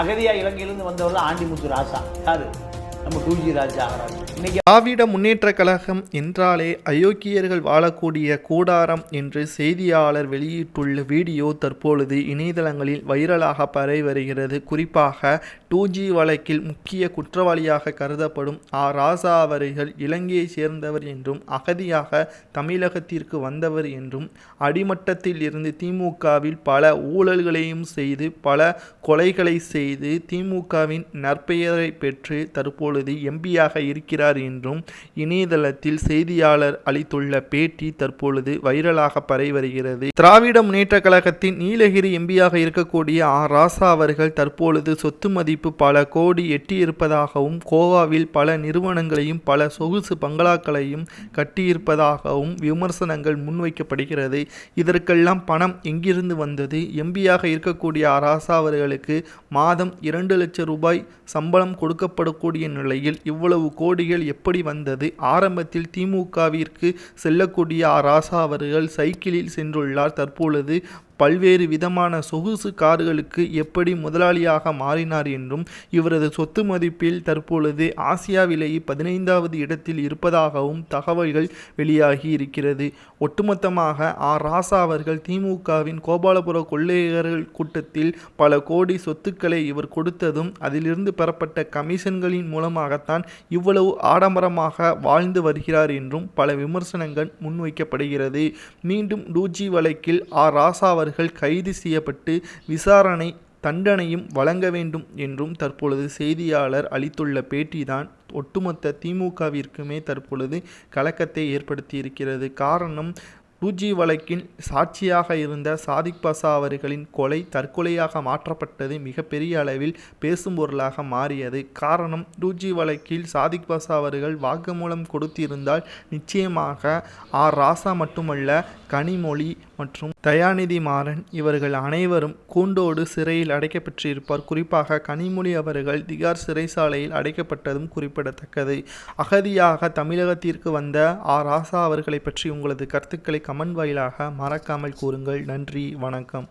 அகதியா இலங்கையிலிருந்து வந்தவர் ஆண்டிமுத்து ராசா யாரு? நம்ம டூ ராஜா. இன்னைக்கு திராவிட முன்னேற்ற கழகம் என்றாலே அயோக்கியர்கள் வாழக்கூடிய கூடாரம் என்று செய்தியாளர் வெளியிட்டுள்ள வீடியோ தற்பொழுது இணையதளங்களில் வைரலாக பரவி வருகிறது. குறிப்பாக டூ ஜி வழக்கில் முக்கிய குற்றவாளியாக கருதப்படும் ஆ. ராசா அவர்கள் இலங்கையை சேர்ந்தவர் என்றும் அகதியாக தமிழகத்திற்கு வந்தவர் என்றும் அடிமட்டத்தில் இருந்து திமுகவில் பல ஊழல்களையும் செய்து பல கொலைகளை செய்து திமுகவின் நற்பெயரை பெற்று தற்பொழுது எம்பியாக இருக்கிறார் என்றும் இணையதளத்தில் செய்தியாளர் அளித்துள்ள பேட்டி தற்பொழுது வைரலாக பரவி வருகிறது. திராவிட முன்னேற்ற கழகத்தின் நீலகிரி எம்பியாக இருக்கக்கூடிய ஆ. ராசா அவர்கள் தற்பொழுது சொத்து மதிப்பு பல கோடி எட்டியிருப்பதாகவும் கோவாவில் பல நிறுவனங்களையும் பல சொகுசு பங்களாக்களையும் கட்டியிருப்பதாகவும் விமர்சனங்கள் முன்வைக்கப்படுகிறது. இதற்கெல்லாம் பணம் எங்கிருந்து வந்தது? எம்பியாக இருக்கக்கூடிய ஆ அவர்களுக்கு மாதம் இரண்டு லட்சம் ரூபாய் சம்பளம் கொடுக்கப்படக்கூடிய நிலையில் இவ்வளவு கோடிகள் எப்படி வந்தது? ஆரம்பத்தில் திமுகவிற்கு செல்லக்கூடிய அராசா ராசா அவர்கள் சைக்கிளில் சென்றுள்ளார். தற்பொழுது பல்வேறு விதமான சொகுசு கார்களுக்கு எப்படி முதலாளியாக மாறினார் என்றும் இவரது சொத்து மதிப்பில் தற்பொழுது ஆசியாவிலேயே பதினைந்தாவது இடத்தில் இருப்பதாகவும் தகவல்கள் வெளியாகி இருக்கிறது. ஒட்டுமொத்தமாக ஆர் ராசா அவர்கள் திமுகவின் கோபாலபுர கொள்ளையர்கள் கூட்டத்தில் பல கோடி சொத்துக்களை இவர் கொடுத்ததும் அதிலிருந்து பெறப்பட்ட கமிஷன்களின் மூலமாகத்தான் இவ்வளவு ஆடம்பரமாக வாழ்ந்து வருகிறார் என்றும் பல விமர்சனங்கள் முன்வைக்கப்படுகிறது. மீண்டும் டூஜி வழக்கில் ஆர் ராசா அவர்கள் கைது செய்யப்பட்டு விசாரணை தண்டனையும் வழங்க வேண்டும் என்றும் தற்பொழுது செய்தியாளர் அளித்துள்ள பேட்டிதான் ஒட்டுமொத்த திமுகவிற்குமே தற்பொழுது கலக்கத்தை ஏற்படுத்தியிருக்கிறது. காரணம் ருஜி வழக்கில் சாட்சியாக இருந்த சாதிக் பாசா அவர்களின் கொலை தற்கொலையாக மாற்றப்பட்டது மிகப்பெரிய அளவில் பேசும் பொருளாக மாறியது. காரணம் ருஜி வழக்கில் சாதிக் பாசா அவர்கள் வாக்குமூலம் கொடுத்திருந்தால் நிச்சயமாக ஆர் ராசா மட்டுமல்ல கனிமொழி மற்றும் தயாநிதி மாறன் இவர்கள் அனைவரும் கூண்டோடு சிறையில் அடைக்கப்பட்டிருப்பார். குறிப்பாக கனிமொழி அவர்கள் திகார் சிறைசாலையில் அடைக்கப்பட்டதும் குறிப்பிடத்தக்கது. அகதியாக தமிழகத்திற்கு வந்த ஆ. ராசா அவர்களை பற்றி உங்களது கருத்துக்களை கமெண்ட் வாயிலாக மறக்காமல் கூறுங்கள். நன்றி வணக்கம்.